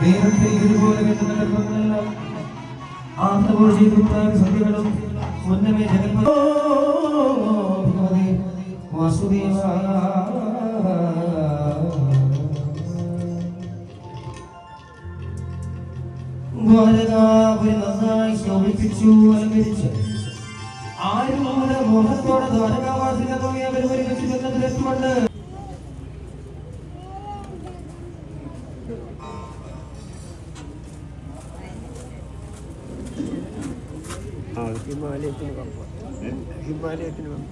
ദൈവത്തെ ഇതുപോലെ കിട്ടുന്ന ഗർഭങ്ങളെല്ലാം ആത്മബോധിയും സന്ധികളും മുന്നമേ ജഗന്മ വാസുദേവ നന്നായി ശോഭിപ്പിച്ചു അലങ്കരിച്ച് ആരുടെ മോഹത്തോടെ ദ്വാരകാവാസിനെ തോന്നിയ പരിപാടി ചെന്നതിലെത്തുകൊണ്ട് ആ ഹിമാലയത്തിന് കമ്പ ഹിമാലയത്തിന് കമ്പ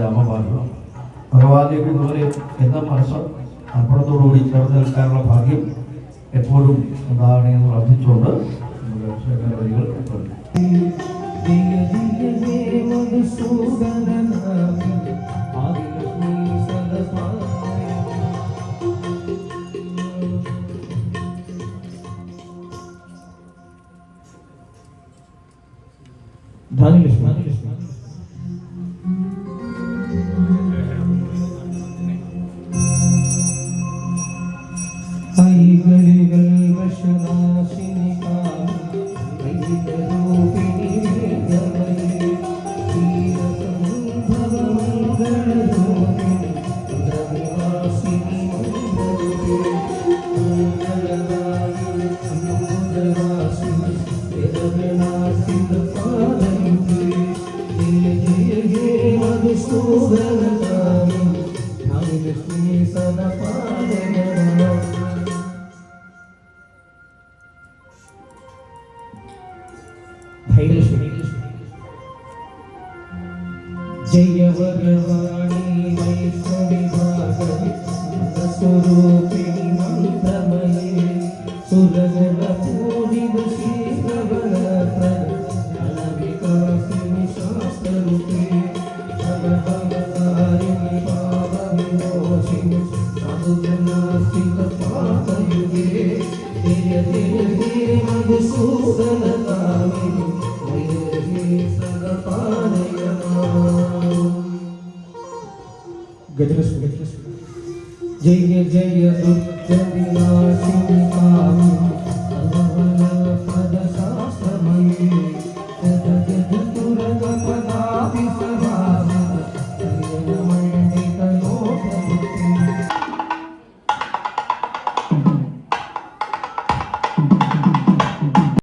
രാമപാദം ഭഗവാനിലേക്ക് ഇതുപോലെ എന്ന മനസ്സ് അർപ്പണത്തോടുകൂടി ചേർന്ന് നിൽക്കാനുള്ള ഭാഗ്യം എപ്പോഴും ഉണ്ടാകണേ എന്ന് പ്രാർത്ഥിച്ചുകൊണ്ട് നമ്മുടെ വരികൾ തുടരും. జయవరవాణి వైష్ణవి భాగవి స్వరూపిణి